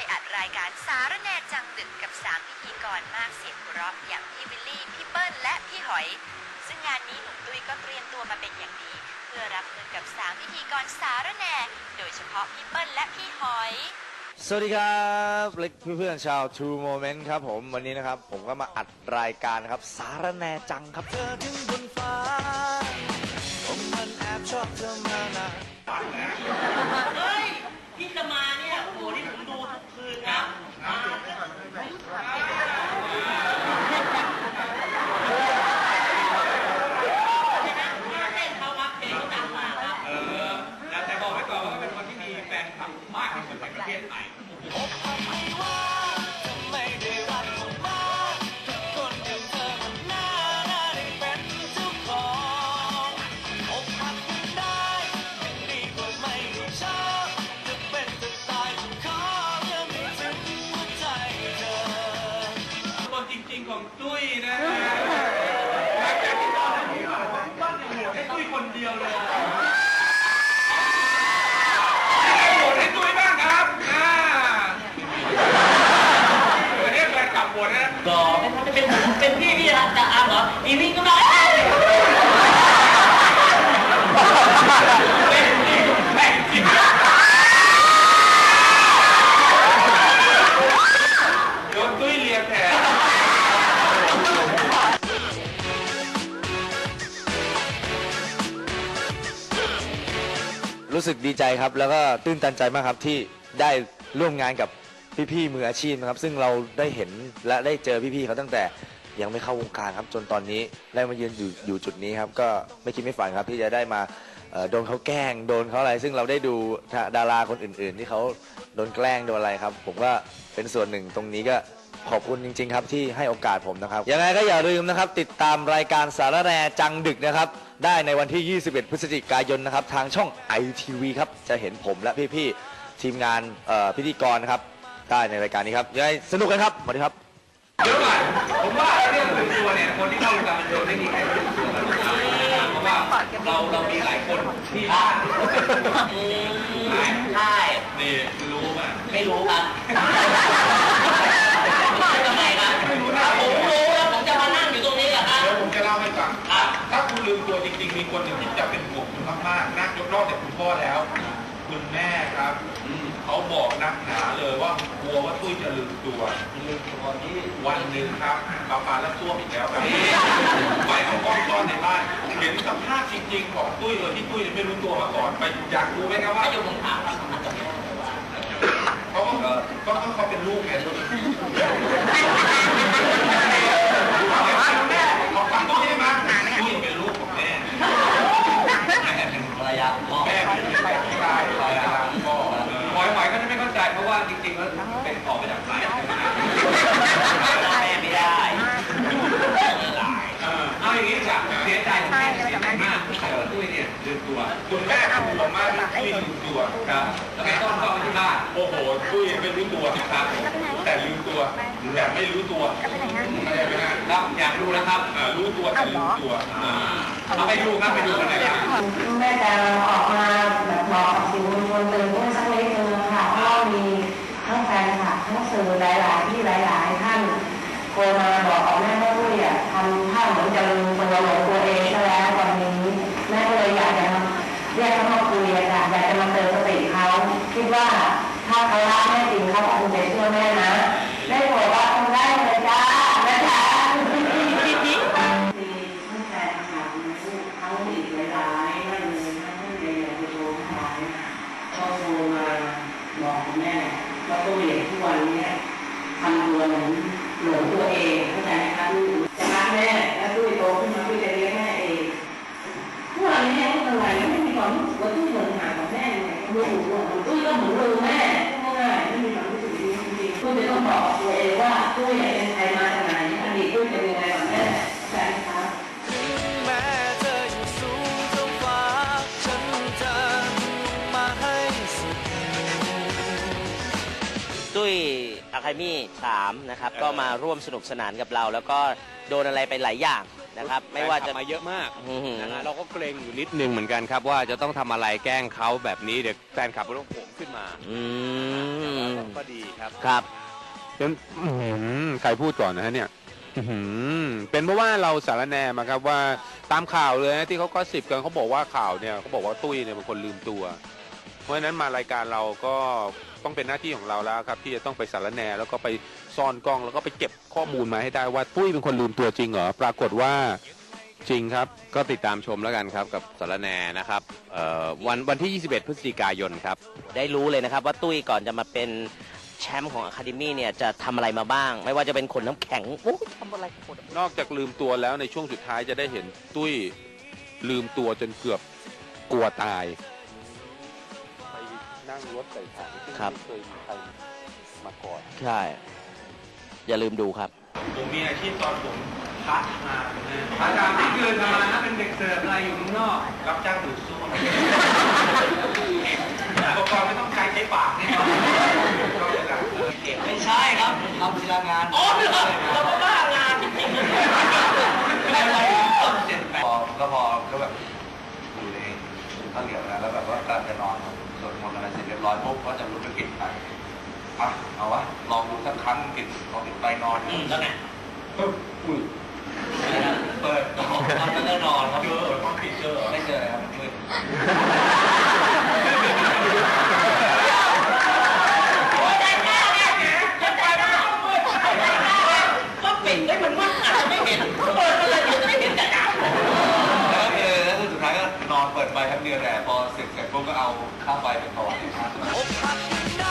ไปอัดรายการสารแนจังดึกกับสามพิธีกรมากเสียงหัวเราะอย่างพี่วิลลี่ พี่เปิ้ลและพี่หอย ซึ่งงานนี้หนุ่มตุ้ยก็เตรียมตัวมาเป็นอย่างดี เพื่อรับมือกับสามพิธีกรสารแนโดยเฉพาะพี่เปิ้ลและพี่หอย สวัสดีครับเล็กเพื่อนๆชาว True Moment ครับผมวันนี้นะครับ ผมก็มาอัดรายการครับสารแนจังครับเธอถึงบนฟ้า ยนะฮะหลังจากที่ตอนนี้บ้านเนี่ยโหวตให้ตุ้ยคนเดียวเลยให้โหวตให้ตุ้ยบ้างครับอ่าวันนี้แฟนกลับโหวตนะ ก็จะเป็นเป็นพี่พี่จะจะอาเหรออีนี่ก็มา รู้สึกดีใจครับ แล้วก็ตื้นตันใจมากครับที่ได้ร่วมงานกับพี่ๆมืออาชีพนะครับ ซึ่งเราได้เห็นและได้เจอพี่ๆเขาตั้งแต่ยังไม่เข้าวงการครับจนตอนนี้ได้มายืนอยู่อยู่จุดนี้ครับ ก็ไม่คิดไม่ฝันครับที่จะได้มาเอ่อโดนเขาแกล้งโดนเขาอะไร ซึ่งเราได้ดูดาราคนอื่น ๆ ที่เขาโดนแกล้งโดนอะไรครับ ผมก็เป็นส่วนหนึ่งตรงนี้ก็ ขอบคุณจริง ๆ ครับที่ให้โอกาสผมนะครับยังไงก็อย่าลืมนะครับ ติดตามรายการสารแหนจังดึกนะครับ ได้ในวันที่ 21 พฤศจิกายนนะครับ ทางช่อง ITV ครับ จะเห็นผมและพี่ๆทีมงานเอ่อพิธีกรนะครับได้ในรายการนี้ครับยังไงสนุกกันครับสวัสดีครับ เดี๋ยวก่อนผมว่าเรื่องส่วนตัวเนี่ยคนที่เข้าวงการบันเทิงไม่มีใครรู้ตัวกันหรอกนะเพราะว่าเราเรามีหลายคนที่บ้านอืมใช่นี่รู้มาไม่รู้ครับ พ่อแล้ว คุณแม่ครับเขาบอกนักหนาเลยว่ากลัวว่าตุ้ยจะลืมตัวลืมตัวนี้วันหนึ่งครับปาปาและซ่วมอีกแล้วครับไปเอากล้องซ่อนในบ้านเห็นสภาพจริง ๆ ของตุ้ยเลยที่ตุ้ยไม่รู้ตัวมาก่อนไปอยากรู้ไหมครับว่าถ้าอยู่ผมถามครับผมอาจจะไม่ได้ว่า เขาก็ก็ก็เขาเป็นลูกไงของฟังตุ้ยได้ไหมตุ้ยเป็นลูกของแม่ ภรรยาผมพ่อ แม่เป็นแม่ที่ตายภรรยาของพ่อหมอยหมอยก็จะไม่เข้าใจเพราะว่าจริงๆแล้วเป็นออกมาจากสายแม่ไม่ได้เอาอย่างนี้จ้ะเสียใจแม่เสียใจมากแต่ว่ตุ้ยเนี่ยลืมตัวคุณแม่ก็ห่วงมากที่ตุ้ยลืมตัวครับแล้วก็ต้องเข้าไปที่บ้านโอ้โหตุ้ยไม่รู้ตัวครับ แต่ลืมตัวแต่ไม่รู้ตัวเข้าใจไหมฮะครับอยากรู้นะครับรู้ตัวแต่ลืมตัวเอาไปดูครับไปดูกันหน่อยครับแม่จะออกมา เรียกเขามาคุยอะค่ะอยากจะมาเตือนสติเขาคิดว่าถ้าเขารักแม่จริงเขาคงจะเชื่อแม่นะแม่บอกว่าทำได้เลยจ้าแม่จ๋ามีทั้งแฟนคลับทั้งอีกหลายๆท่านเลยทั้งที่เรียนทรหาก็โทรมาบอกแม่ว่าตัวเด็กทุกวันนี้ทำตัวเหมือนหลงตัวเอง มี่สามนะครับ ก็มาร่วมสนุกสนานกับเรา แล้วก็โดนอะไรไปหลายอย่างนะครับ ไม่ว่าจะ แฟนคลับมาเยอะมากอื้อหือ นะฮะเราก็เกรงอยู่นิดนึงเหมือนกันครับว่าจะต้องทำอะไรแกล้งเขาแบบนี้เดี๋ยวแฟนคลับก็ต้องโผล่ขึ้นมาอืมก็ดีครับครับเป็นอื้อหือใครพูดก่อนนะฮะเนี่ยอื้อหือเป็นเพราะว่าเราสารแนมาครับว่าตามข่าวเลยนะที่เขาก็สิบกันเขาบอกว่าข่าวเนี่ยเขาบอกว่าตุ้ยเนี่ยเป็นคนลืมตัว เพราะฉะนั้นมารายการเราก็ ต้องเป็นหน้าที่ของเราแล้วครับ ที่จะต้องไปสารแนแล้วก็ไปซ่อนกล้องแล้วก็ไปเก็บข้อมูลมาให้ได้ว่าตุ้ยเป็นคนลืมตัวจริงเหรอปรากฏว่าจริงครับ ก็ติดตามชมแล้วกันครับกับสารแหนนะครับเอ่อวันวันที่ 21 พฤศจิกายนครับ ได้รู้เลยนะครับว่าตุ้ยก่อนจะมาเป็นแชมป์ของอะคาเดมี่เนี่ยจะทำอะไรมาบ้าง ไม่ว่าจะเป็นขนน้ำแข็งโอ้ยทำอะไรขนน้ำแข็งนอกจากลืมตัวแล้วในช่วงสุดท้ายจะได้เห็นตุ้ยลืมตัวจนเกือบกลัวตายไปนั่ งรถใส่ถังซึ่งครับ ไม่เคยมีใครมาก่อน ใช่ อย่าลืมดูครับ ผมมีอาชีพตอนผมพักมานะอาจารย์ที่คือทำอะไรนะเป็นเด็กเสิร์ฟอะไรอยู่ข้างนอก รับจ้างดูดซ่วมอุปกรณ์ไม่ต้องใช้ใช้ปากแน่นอนก็จะแบบเออเก็บไม่ใช่ครับทำทีละงานอ๋อเหรอเราก็บ้างานจริงๆอะไรต้นเจ็ดแปดพอก็พอก็แบบอยู่ในข้าวเหนียวนะแล้วแบบว่ากำลังจะนอน บร้อยปุ๊บก็จะลุกไปปิดไฟอะเอาวะลองดูสักครั้งปิดลองปิดไฟนอนอืมแล้วไงปุ๊บอุ้ยเปิดนอนแล้วก็นอนครับเจอเหรอต้องปิดเจอเหรอไม่เจอเลยครับมันมืด ไปทั้งเดือนแต่พอเสร็จเสร็จพวกก็เอาข้าไฟไปถวายท่า